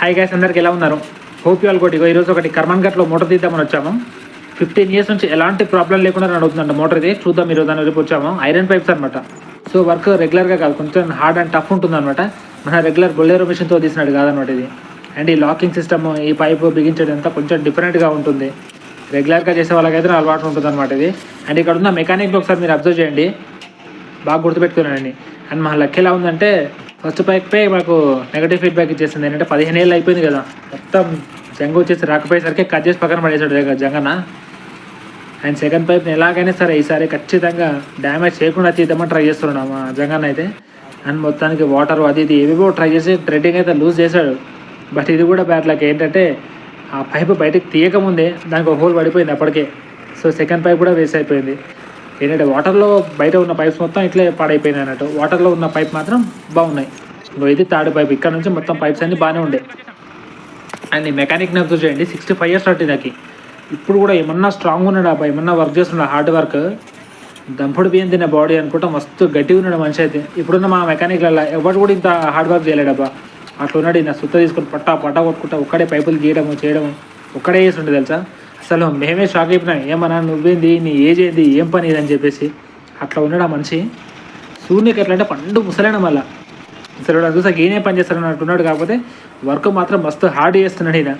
Hi guys అందరికి ఎలా ఉన్నారు? హోప్ యూ కూడా ఈరోజు ఒకటి కర్మన్ గట్లో మోటార్ తీద్దామని వచ్చాము. ఫిఫ్టీన్ ఇయర్స్ నుంచి ఎలాంటి ప్రాబ్లం లేకుండా రన్ అవుతుందంట మోటార్ ఇది. చూద్దాం ఈరోజు దాని రేపు వచ్చాము. ఐరన్ పైప్స్ అనమాట సో వర్క్ రెగ్యులర్గా కాదు కొంచెం హార్డ్ అండ్ టఫ్ ఉంటుంది అనమాట మన రెగ్యులర్ బొల్లేరో మిషన్తో తీసినట్టు కాదనమాట ఇది. అండ్ ఈ లాకింగ్ సిస్టమ్ ఈ పైపు బిగించడం అంతా కొంచెం డిఫరెంట్గా ఉంటుంది. రెగ్యులర్గా చేసే వాళ్ళకైతే అలవాటు ఉంటుంది అనమాట ఇది. అండ్ ఇక్కడ ఉన్న మెకానిక్ ఒకసారి మీరు అబ్జర్వ్ చేయండి. బాగా గుర్తుపెట్టుకున్నానండి. అండ్ మా లక్ ఎలా ఉందంటే ఫస్ట్ ప్యాక్పై మాకు నెగటివ్ ఫీడ్బ్యాక్ ఇచ్చేసింది. ఏంటంటే పదిహేను ఏళ్ళు అయిపోయింది కదా. మొత్తం జంగ వచ్చేసి రాకపోయేసరికి కట్ చేసి పక్కన పడేసాడు జంగన అండ్ సెకండ్ పైప్ని ఎలాగైనా సరే ఈసారి ఖచ్చితంగా డ్యామేజ్ చేయకుండా తీద్దామని ట్రై చేస్తున్నాడు మా జంగన్న అయితే. అండ్ మొత్తానికి వాటర్ అది ఇది ఏవేవో ట్రై చేసి థ్రెడ్డింగ్ అయితే లూజ్ చేశాడు. బట్ ఇది కూడా బ్యాడ్ లక్ ఏంటంటే ఆ పైపు బయటకు తీయకముందే దానికి ఒక హోల్ పడిపోయింది అప్పటికే. సో సెకండ్ పైప్ కూడా వేస్ట్ అయిపోయింది. ఏంటంటే వాటర్లో బయట ఉన్న పైప్స్ మొత్తం ఇట్లే పాడైపోయినాయి అన్నట్టు. వాటర్లో ఉన్న పైప్ మాత్రం బాగున్నాయి. ఇంకో ఇది థర్డ్ పైప్. ఇక్కడ నుంచి మొత్తం పైప్స్ అన్నీ బాగానే ఉండే. అండ్ ఈ మెకానిక్ నాకు చేయండి. సిక్స్టీ ఫైవ్ ఇయర్స్ పట్టింది నాకు. ఇప్పుడు కూడా ఏమన్నా స్ట్రాంగ్ ఉన్నాడు అబ్బాయి ఏమన్నా వర్క్ చేస్తున్నాడు? Hard work. దంపుడు బియ్యం తినే బాడీ అనుకుంటా మస్తు గట్టిగా ఉన్నాడు మనిషి అయితే. ఇప్పుడున్న మా మెకానిక్లలో ఎవరు కూడా ఇంత హార్డ్ వర్క్ చేయలేడబ్బా అట్లా ఉన్నాడు నా సుత్త తీసుకొని పట్టా పట్టా కొట్టుకుంటా ఒక్కడే పైపులు గీయడము చేయడము. ఒక్కడే చేసి ఉంటుంది తెలుసా? అసలు మేమే షాక్ అయిపోయినాం. ఏమన్నా నువ్వేంది? నీ ఏజ్ ఏంది? ఏం పని ఇదని అని చెప్పేసి అట్లా ఉన్నాడు ఆ మనిషి. సూర్యునికి ఎట్లా అంటే పండు ముసలైన మళ్ళా. ముసలాడు చూసాక ఏనే పని చేస్తాను అంటున్నాడు కాకపోతే వర్క్ మాత్రం మస్తు హార్డ్ చేస్తున్నాడు ఈయన.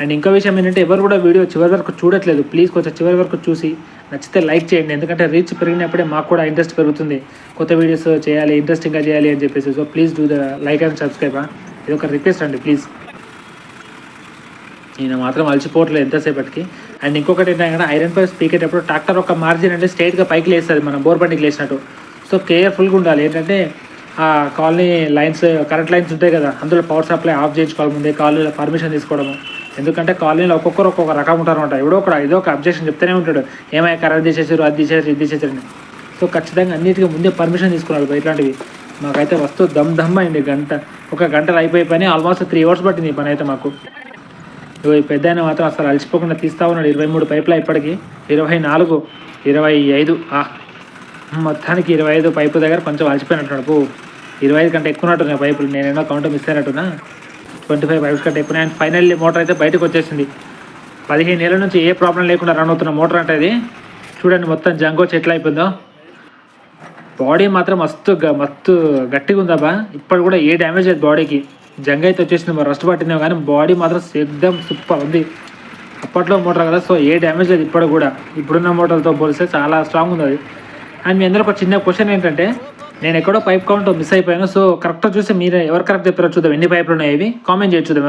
అండ్ ఇంకో విషయం ఏంటంటే ఎవరు కూడా వీడియో చివరి వరకు చూడట్లేదు. ప్లీజ్ కొంచెం చివరి వరకు చూసి నచ్చితే లైక్ చేయండి. ఎందుకంటే రీచ్ పెరిగినప్పుడే మాకు కూడా ఇంట్రెస్ట్ పెరుగుతుంది. కొత్త వీడియోస్ చేయాలి ఇంట్రెస్టింగ్గా చేయాలి అని చెప్పేసి. So please do the like and subscribe ఇది ఒక రిక్వెస్ట్ అండి ప్లీజ్ నేను మాత్రం అలసిపోవట్లేదు ఎంతసేపటికి. అండ్ ఇంకొకటి ఏంటంటే ఐరన్ పైప్ పీకేటప్పుడు ట్రాక్టర్ ఒక మార్జిన్ అంటే స్ట్రైట్గా పైకి లేస్తుంది మనం బోర్ బండికి లేసినట్టు. సో కేర్ఫుల్గా ఉండాలి. ఏంటంటే ఆ కాలనీ లైన్స్ కరెంట్ లైన్స్ ఉంటాయి కదా అందులో పవర్ సప్లై ఆఫ్ చేయించుకోవాలి ముందే కాలనీలో పర్మిషన్ తీసుకోవడము. ఎందుకంటే కాలనీలో ఒక్కొక్కరు ఒక్కొక్క రకం ఉంటారు అనమాట. ఎవడో ఒక ఏదో ఒక అబ్జెక్షన్ చెప్తూనే ఉంటాడు. ఏమైనా కరెంట్ తీసేసారు అది తీసేసారు ఇది తీసేసారు సో ఖచ్చితంగా అన్నిటికీ ముందే పర్మిషన్ తీసుకున్నారు ఇట్లాంటివి మాకైతే వస్తువు దమ్ దమ్ అయింది గంట. ఒక గంటలు అయిపోయి పని ఆల్మోస్ట్ త్రీ అవర్స్ పట్టింది పని అయితే మాకు. పెద్ద అయిన మాత్రం అసలు అలసిపోకుండా తీస్తా ఉన్నాడు. ఇరవై మూడు పైపులు ఇప్పటికి. ఇరవై నాలుగు ఇరవై ఐదు. మొత్తానికి ఇరవై ఐదు పైపు దగ్గర కొంచెం అలసిపోయినట్టున్నాడు. ఇరవై ఐదు కంటే ఎక్కువ ఉన్నట్టున్నాయి పైపులు. నేనేమో కౌంట్ మిస్ అయినట్టున్నా. ట్వంటీ ఫైవ్ పైప్స్ కంటే ఎక్కువ అండ్ ఫైనల్లీ మోటార్ అయితే బయటకు వచ్చేసింది. పదిహేను నెలల నుంచి ఏ ప్రాబ్లం లేకుండా రన్ అవుతున్న మోటార్ అంటే అది. చూడండి మొత్తం జంగో చెట్లు అయిపోయిందో. బాడీ మాత్రం మస్తు మస్తు గట్టిగా ఉందబ్బా ఇప్పుడు కూడా ఏ డ్యామేజ్ లేదు బాడీకి. జంగ్ అయితే వచ్చేసింది. మరి రస్ట్ పట్టినా కానీ బాడీ మాత్రం ఎక్దమ్ సూపర్ ఉంది. అప్పట్లో మోటార్ కదా సో ఏ డ్యామేజ్ లేదు ఇప్పుడు కూడా. ఇప్పుడున్న మోటార్తో పోలిస్తే చాలా స్ట్రాంగ్ ఉంది అది అండ్ మీ అందరూ ఒక చిన్న క్వశ్చన్ ఏంటంటే నేను ఎక్కడో పైప్ కౌంట్ మిస్ అయిపోయాను. సో కరెక్ట్గా చూసి మీరు ఎవరు కరెక్ట్ చెప్పారో చూద్దాం. ఎన్ని పైపులు ఉన్నాయి కామెంట్ చేయొచ్చు చూద్దాం.